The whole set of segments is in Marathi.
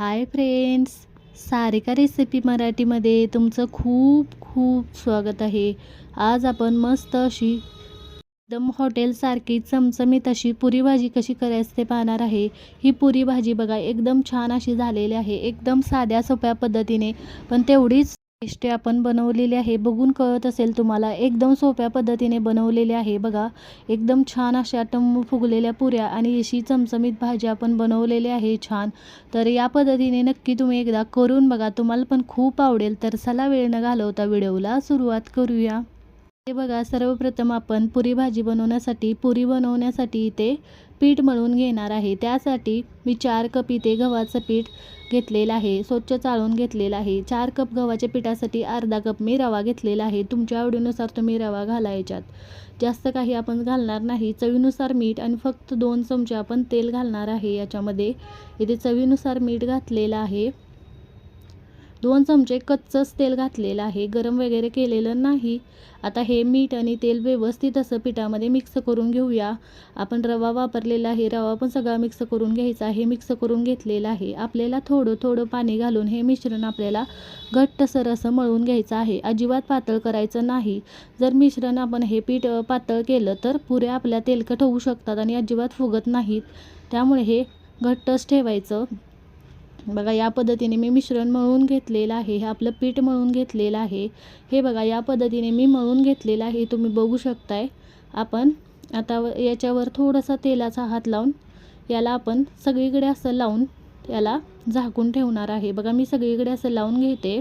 हाय फ्रेंड्स सारिका रेसिपी मराठीमध्ये तुमचं खूप खूप स्वागत आहे. आज आपण मस्त अशी एकदम हॉटेलसारखी चमचमीत अशी पुरी भाजी कशी करायची ते पाहणार आहे. ही पुरी भाजी बघा एकदम छान अशी झालेली आहे. एकदम साध्या सोप्या पद्धतीने पण तेवढीच पेस्टे आपण बनवलेली आहे. बघून कळत असेल तुम्हाला एकदम सोप्या पद्धतीने बनवलेले आहे बघा. एकदम छान अशा टम्म फुगलेल्या पुऱ्या आणि अशी चमचमीत भाजी आपण बनवलेली आहे छान. तर या पद्धतीने नक्की तुम्ही एकदा करून बघा. तुम्हाला पण खूप आवडेल. तर चला वेळ न घालवता व्हिडिओला सुरुवात करूया. हे बघा सर्वप्रथम आपण पुरी भाजी बनवण्यासाठी पुरी बनवण्यासाठी इथे पीठ मळून घेणार आहे. त्यासाठी मी चार कप इथे गव्हाचं पीठ घेतलेलं आहे स्वच्छ चाळून घेतलेलं आहे. चार कप गव्हाच्या पिठासाठी अर्धा कप मी रवा घेतलेला आहे. तुमच्या आवडीनुसार तुम्ही रवा घाला याच्यात. जास्त काही आपण घालणार नाही. चवीनुसार मीठ आणि फक्त दोन चमचे आपण तेल घालणार आहे याच्यामध्ये. इथे चवीनुसार मीठ घातलेलं आहे. दोन चमचे कच्चंच तेल घातलेलं आहे. गरम वगैरे केलेलं नाही. आता हे मीठ आणि तेल व्यवस्थित असं पिठामध्ये मिक्स करून घेऊया. आपण रवा वापरलेला आहे. रवा पण सगळा मिक्स करून घ्यायचा आहे. मिक्स करून घेतलेला आहे. आपल्याला थोडं थोडं पाणी घालून हे मिश्रण आपल्याला घट्टसर असं मळून घ्यायचं आहे. अजिबात पातळ करायचं नाही. जर मिश्रण आपण हे पीठ पातळ केलं तर पुऱ्या आपल्या तेलकट होऊ शकतात आणि अजिबात फुगत नाहीत. त्यामुळे हे घट्टच ठेवायचं. बघा या पद्धतीने मी मिश्रण मळून घेतलेलं आहे हे आपलं पीठ मळून घेतलेलं आहे. हे बघा या पद्धतीने मी मळून घेतलेलं आहे तुम्ही बघू शकताय. आपण आता याच्यावर थोडासा तेलाचा हात लावून याला आपण सगळीकडे असं लावून याला झाकून ठेवणार आहे. बघा मी सगळीकडे असं लावून घेते.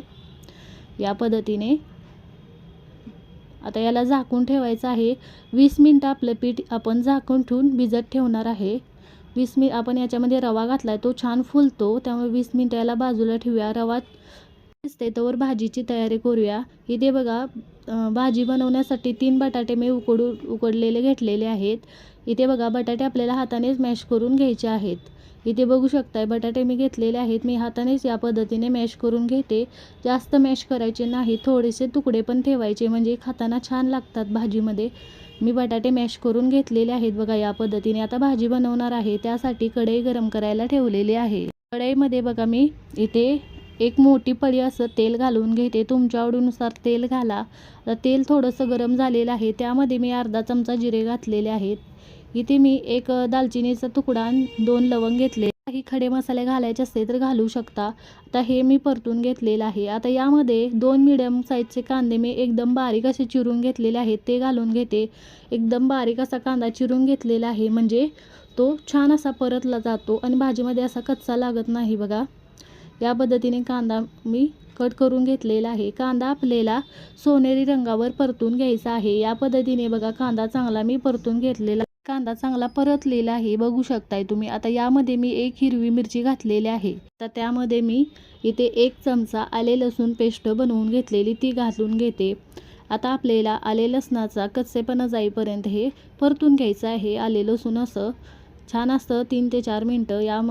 या पद्धतीने आता याला झाकून ठेवायचं आहे. वीस मिनटं आपलं पीठ आपण झाकून ठेवून भिजत ठेवणार आहे. वीस मिनिट आपण याच्यामध्ये रवा घातला आहे तो छान फुलतो त्यामुळे वीस मिनिट याला बाजूला ठेवूया. रवा दिसते तोवर भाजीची तयारी करूया. इथे बघा भाजी बनवण्यासाठी तीन बटाटे मी उकडू उकडलेले घेतलेले आहेत. इथे बघा बटाटे आपल्याला हातानेच मॅश करून घ्यायचे आहेत. इथे बघू शकताय बटाटे मी घेतलेले आहेत. मी हातानेच या पद्धतीने मॅश करून घेते. जास्त मॅश करायचे नाही थोडेसे तुकडे पण ठेवायचे म्हणजे खाताना छान लागतात भाजीमध्ये. मी बटाटे मॅश करून घेतलेले आहेत बघा या पद्धतीने आता भाजी बनवणार आहे. त्यासाठी कढई गरम करायला ठेवलेली आहे. कढईमध्ये बघा मी इथे एक मोठी पळी असं तेल घालून घेते. तुमच्या आवडीनुसार तेल घाला. तेल थोडंसं गरम झालेलं आहे. त्यामध्ये मी अर्धा चमचा जिरे घातलेले आहेत. इथे मी एक दालचिनीचा तुकडा दोन लवंग घेतले काही खडे मसाले घालायचे असते तर घालू शकता. आता हे मी परतून घेतलेलं आहे. आता यामध्ये दोन मिडियम साईजचे कांदे मी एकदम बारीक असे चिरून घेतलेले आहेत. ते घालून घेते. एकदम बारीक असा कांदा चिरून घेतलेला आहे. म्हणजे तो छान असा परतला जातो आणि भाजीमध्ये असा कच्चा लागत नाही बघा. या पद्धतीने कांदा मी कट करून घेतलेला आहे. कांदा आपल्याला सोनेरी रंगावर परतून घ्यायचा आहे. या पद्धतीने बघा कांदा चांगला मी परतून घेतलेला कांदा चांगला परतलेला आहे बघू शकताय तुम्ही. आता यामध्ये मी एक हिरवी मिरची घातलेली आहे. तर त्यामध्ये मी इथे एक चमचा आले लसूण पेस्ट बनवून घेतलेली ती घालून घेते. आता आपल्याला आले लसणाचा कच्चेपणा जाईपर्यंत हे परतून घ्यायचं आहे. आले लसूण असं छान असतं तीन ते चार मिनटं या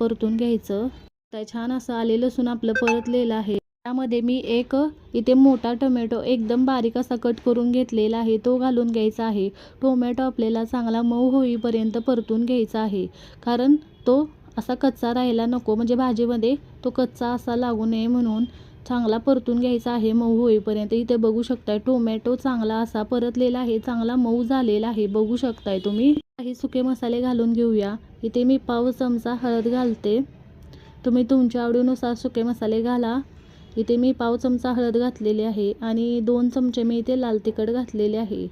परतून घ्यायचं. तर छान असं आले लसूण आपलं परतलेलं आहे. त्यामध्ये मी एक इथे मोठा टोमॅटो एकदम बारीक असा कट करून घेतलेला आहे. तो घालून घ्यायचा आहे. टोमॅटो आपल्याला चांगला मऊ होईपर्यंत परतून घ्यायचा आहे. कारण तो असा कच्चा राहायला नको. म्हणजे भाजीमध्ये तो कच्चा असा लागू नये म्हणून चांगला परतून घ्यायचा आहे मऊ होईपर्यंत. इथे बघू शकताय टोमॅटो चांगला असा परतलेला आहे. चांगला मऊ झालेला आहे. बघू शकताय तुम्ही. काही सुके मसाले घालून घेऊया. इथे मी पाव चमचा हळद घालते. तुम्ही तुमच्या आवडीनुसार सुके मसाले घाला. इथे मी पाव चमचा हळद घातलेली आहे आणि दोन चमचे मी इथे लाल तिखट घातलेले आहे.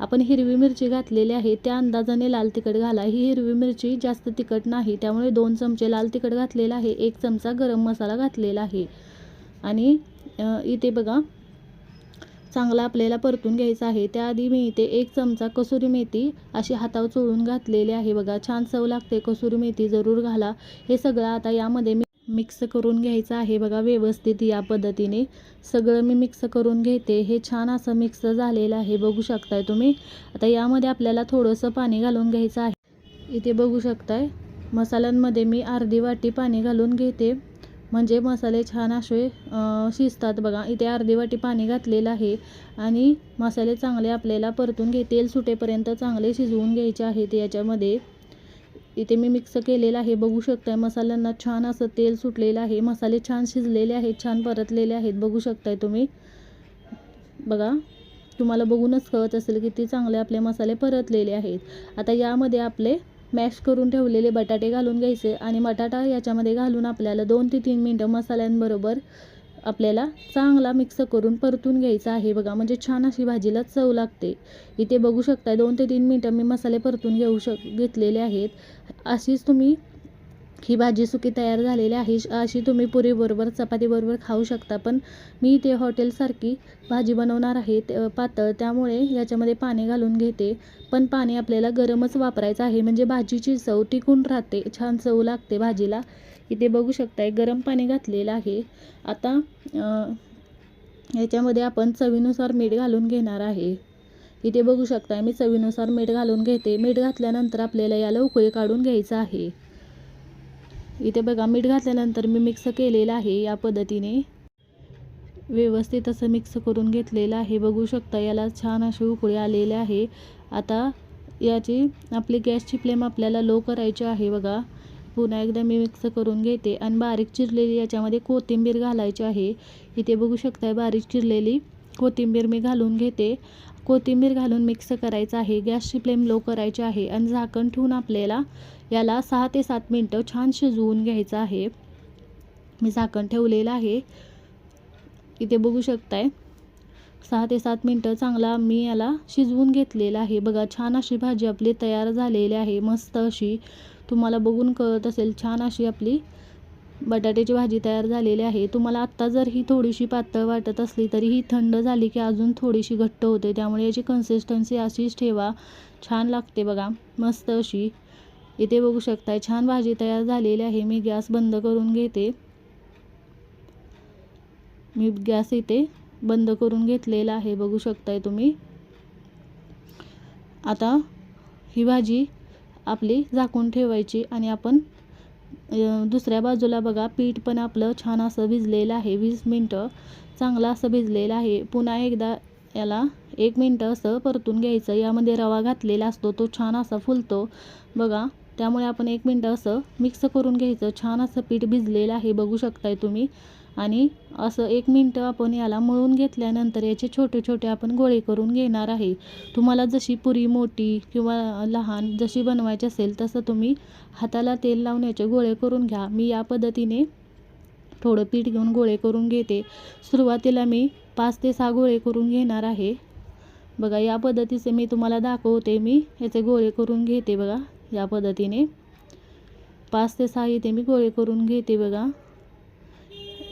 आपण हिरवी मिरची घातलेली आहे. त्या अंदाजाने लाल तिखट घाला. ही हिरवी मिरची जास्त तिखट नाही. त्यामुळे दोन चमचे लाल तिखट घातलेला आहे. एक चमचा गरम मसाला घातलेला आहे. आणि इथे बघा चांगला आपल्याला परतून घ्यायचा आहे. त्याआधी मी इथे एक चमचा कसुरी मेथी अशी हातावर चोळून घातलेली आहे. बघा छान चव लागते. कसुरी मेथी जरूर घाला. हे सगळं आता यामध्ये मी मिक्स करून घ्यायचं आहे बघा व्यवस्थित या पद्धतीने. सगळं मी मिक्स करून घेते. हे छान असं मिक्स झालेलं आहे बघू शकताय तुम्ही. आता यामध्ये आपल्याला थोडंसं पाणी घालून घ्यायचं आहे. इथे बघू शकताय मसाल्यांमध्ये मी अर्धी वाटी पाणी घालून घेते. म्हणजे मसाले छान असे शिजतात बघा. इथे अर्धी वाटी पाणी घातलेलं आहे आणि मसाले चांगले आपल्याला परतून घे तेल सुटेपर्यंत चांगले शिजवून घ्यायचे आहेत याच्यामध्ये. इथे मी मिक्स केलेलं आहे. बघू शकताय मसाल्यांना छान असं तेल सुटलेलं आहे. मसाले छान शिजलेले आहेत छान परतलेले आहेत. बघू शकताय तुम्ही. बघा तुम्हाला बघूनच कळत असेल किती चांगले आपले मसाले परतलेले आहेत. आता यामध्ये आपले मॅश करून ठेवलेले बटाटे घालून घ्यायचे आणि बटाटा याच्यामध्ये घालून आपल्याला दोन ते तीन मिनटं मसाल्यांबरोबर आपल्याला चांगला मिक्स करून परतून घ्यायचा आहे बघा. म्हणजे छान अशी भाजीला चव लागते. इथे बघू शकताय दोन ते तीन मिनटं मी मसाले परतून घेऊ शक घेतलेले आहेत. अशीच तुम्ही ही भाजी सुकी तयार झालेली आहे. अशी तुम्ही पुरीबरोबर चपातीबरोबर खाऊ शकता. पण मी इथे हॉटेलसारखी भाजी बनवणार आहे पातळ. त्यामुळे याच्यामध्ये पाणी घालून घेते. पण पाणी आपल्याला गरमच वापरायचं आहे. म्हणजे भाजीची चव टिकून राहते. छान चव लागते भाजीला. इथे बघू शकताय गरम पाणी घातलेलं आहे. आता याच्यामध्ये आपण चवीनुसार मीठ घालून घेणार आहे. इथे बघू शकताय मी चवीनुसार मीठ घालून घेते. मीठ घातल्यानंतर आपल्याला याला उकळी काढून घ्यायचं आहे. इथे बघा मीठ घातल्यानंतर मी मिक्स केलेलं आहे या पद्धतीने. व्यवस्थित असं मिक्स करून घेतलेलं आहे. बघू शकता याला छान अशी उकळी आलेली आहे. आता याची आपली गॅसची फ्लेम आपल्याला लो करायची आहे बघा. पुन्हा एकदा मी मिक्स करून घेते. आणि बारीक चिरलेली याच्यामध्ये कोथिंबीर घालायची आहे. इथे बघू शकताय बारीक चिरलेली कोथिंबीर मी घालून घेते. कोथिंबीर घालून मिक्स करायचं आहे. गॅसची फ्लेम लो करायची आहे. आणि झाकण ठेवून आपल्याला याला सहा ते सात मिनटं छान शिजवून घ्यायचं आहे. मी झाकण ठेवलेलं आहे. इथे बघू शकताय सहा ते सात मिनटं चांगला मी याला शिजवून घेतलेला आहे. बघा छान अशी भाजी आपली तयार झालेली आहे. मस्त अशी तुम्हाला बघून कळत असेल छान अशी आपली बटाट्याची भाजी तयार झालेली आहे. तुम्हाला आत्ता जर ही थोडीशी पातळ वाटत असली तरी ही थंड झाली की अजून थोडीशी घट्ट होते. त्यामुळे याची कन्सिस्टन्सी अशीच ठेवा. छान लागते बघा. मस्त अशी. इथे बघू शकताय छान भाजी तयार झालेली आहे. मी गॅस बंद करून घेते. मी गॅस इथे बंद करून घेतलेला आहे. बघू शकताय तुम्ही. आता ही भाजी आपली झाकून ठेवायची आणि आपण दुसऱ्या बाजूला बघा पीठ पण आपलं छान असं भिजलेलं आहे. वीस मिनटं चांगलं असं भिजलेलं आहे. पुन्हा एकदा याला एक मिनटं असं परतून घ्यायचं. यामध्ये रवा घातलेला असतो तो छान असा फुलतो. बघा त्यामुळे आपण एक मिनटं असं मिक्स करून घ्यायचं. छान असं पीठ भिजलेलं आहे. बघू शकताय तुम्ही. आणि असं एक मिनटं आपण याला मळून घेतल्यानंतर याचे छोटे छोटे आपण गोळे करून घेणार आहे. तुम्हाला जशी पुरी मोठी किंवा लहान जशी बनवायची असेल तसं तुम्ही हाताला तेल लावण्याचे गोळे करून घ्या. मी या पद्धतीने थोडं पीठ घेऊन गोळे करून घेते. सुरुवातीला मी पाच ते सहा गोळे करून घेणार आहे. बघा या पद्धतीचे मी तुम्हाला दाखवते. मी याचे गोळे करून घेते बघा या पद्धतीने. पाच ते सहा इथे मी गोळे करून घेते बघा.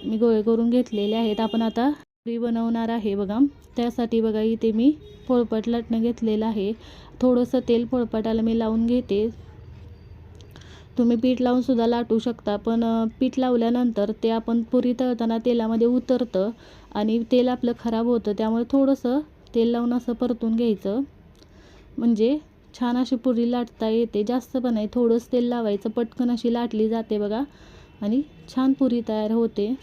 मी गोळे करून घेतलेले आहेत. आपण आता पुरी बनवणार आहे बघा. त्यासाठी बघा इथे मी पोळपाट लाटणं घेतलेलं आहे. थोडंसं तेल पोळपाटाला मी लावून घेते. तुम्ही पीठ लावून सुद्धा लाटू शकता पण पीठ लावल्यानंतर ते आपण पुरी तळताना तेलामध्ये उतरतं आणि तेल आपलं खराब होतं. त्यामुळे थोडंसं तेल लावून असं परतून घ्यायचं. म्हणजे छान अशी पुरी लाटता येते. जास्त पण नाही थोडंच तेल लावायचं. पटकन अशी लाटली जाते बघा. आणि छान पुरी तयार होते.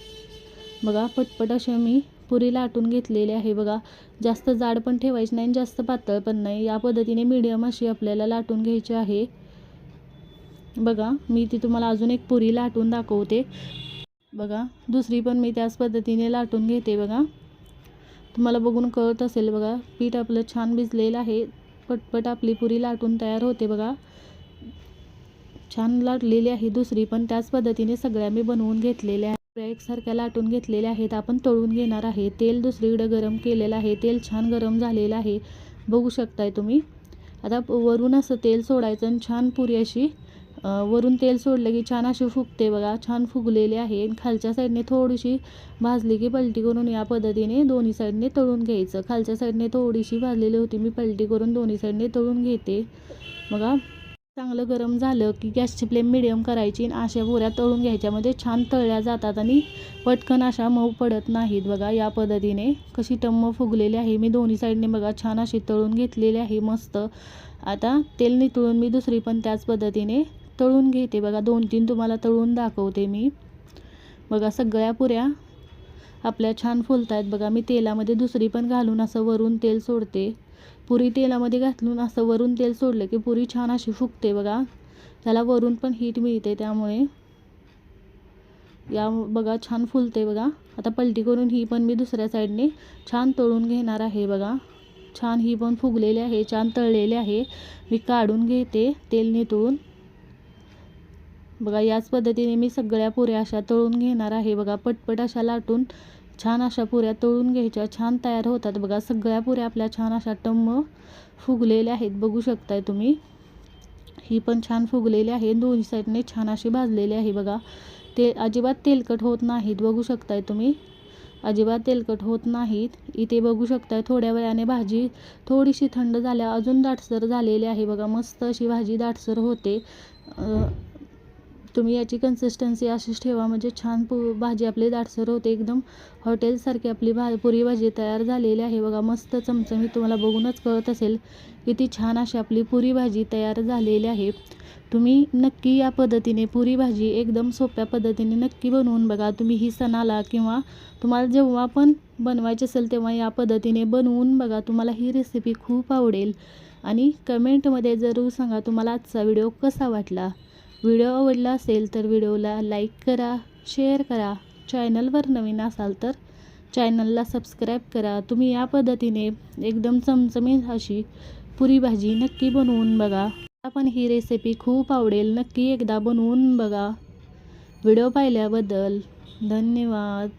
बघा पटपट अशी मी पुरी लाटून घेतलेली आहे. बघा जास्त जाड पण ठेवायची नाही आणि जास्त पातळ पण नाही. या पद्धतीने मीडियम अशी आपल्याला लाटून घ्यायची आहे. बघा मी ती तुम्हाला अजून एक पुरी लाटून दाखवते. बघा दुसरी पण मी त्याच पद्धतीने लाटून घेते. बघा तुम्हाला बघून कळत असेल. बघा पीठ आपलं छान भिजलेलं आहे. पटपट आपली पुरी लाटून तयार होते. बघा छान लाटलेली आहे दुसरी पण त्याच पद्धतीने सगळ्या मी बनवून घेतलेल्या आहेत. एकसारख्या लाटून घेतलेल्या आहेत. आपण तळून घेणार आहे. तेल दुसरीकडे गरम केलेलं आहे. तेल छान गरम झालेलं आहे. बघू शकताय तुम्ही. आता वरून असं तेल सोडायचं आणि छान पुरी अशी वरून तेल सोडलं की छान अशी फुगते बघा. छान फुगलेली आहे. आणि खालच्या साईडने थोडीशी भाजली की पलटी करून या पद्धतीने दोन्ही साईडने तळून घ्यायचं. खालच्या साईडने थोडीशी भाजलेली होती मी पलटी करून दोन्ही साईडने तळून घेते. बघा. चांगलं गरम झालं की गॅसची फ्लेम मिडियम करायची आणि अशा पुऱ्या तळून घ्यायच्यामध्ये म्हणजे छान तळल्या जातात आणि पटकन अशा मऊ पडत नाहीत. बघा या पद्धतीने कशी टम्म फुगलेली आहे. मी दोन्ही साईडने बघा छान अशी तळून घेतलेली आहे मस्त. आता तेल नितळून मी दुसरी पण त्याच पद्धतीने तळून घेते. बघा दोन तीन तुम्हाला तळून दाखवते मी. बघा सगळ्या पुऱ्या आपल्या छान फुलत आहेत बघा मी तेलामध्ये दुसरी पण घालून असं वरून तेल सोडते. पुरी तेलामध्ये घातलून असं वरून तेल सोडलं की पुरी छान अशी फुगते बघा. त्याला वरून पण हीट मिळते त्यामुळे. या बघा छान फुलते बघा. आता पलटी करून ही पण मी दुसऱ्या साईडने छान तळून घेणार आहे बघा. छान ही पण फुगलेली आहे छान तळलेली आहे. मी काढून घेते तेल नितळून बघा याच पद्धतीने मी सगळ्या पुऱ्या अशा तळून घेणार आहे बघा. पटपट अशा लाटून छान अशा पुऱ्या तळून घ्यायच्या छान तयार होतात. बघा सगळ्या पुऱ्या आपल्या छान अशा टम्म फुगलेल्या आहेत. बघू शकताय तुम्ही. ही पण छान फुगलेली आहे. दोन्ही साईडने छान अशी भाजलेली आहे बघा. ते अजिबात तेलकट होत नाहीत. बघू शकताय तुम्ही. अजिबात तेलकट होत नाहीत. इथे बघू शकताय थोड्या वेळाने भाजी थोडीशी थंड झाल्या अजून दाटसर झालेली आहे बघा. मस्त अशी भाजी दाटसर होते. तुम्ही याची कन्सिस्टन्सी अशीच ठेवा. म्हणजे छान पु भाजी आपली दाटसर होते. एकदम हॉटेलसारखी आपली भा पुरी भाजी तयार झालेली आहे. बघा मस्त चमचमी तुम्हाला बघूनच कळत असेल किती छान अशी आपली पुरी भाजी तयार झालेली आहे. तुम्ही नक्की या पद्धतीने पुरी भाजी एकदम सोप्या पद्धतीने नक्की बनवून बघा. तुम्ही ही सणाला किंवा तुम्हाला जेव्हा पण बनवायची असेल तेव्हा या पद्धतीने बनवून बघा. तुम्हाला ही रेसिपी खूप आवडेल. आणि कमेंटमध्ये जरूर सांगा तुम्हाला आजचा व्हिडिओ कसा वाटला. व्हिडिओ आवडला असेल तर व्हिडिओला लाईक करा शेअर करा. चॅनलवर नवीन असाल तर चॅनलला सबस्क्राईब करा. तुम्ही या पद्धतीने एकदम चमचमीत अशी पुरी भाजी नक्की बनवून बघा. पण ही रेसिपी खूप आवडेल नक्की एकदा बनवून बघा. व्हिडिओ पाहिल्याबद्दल धन्यवाद.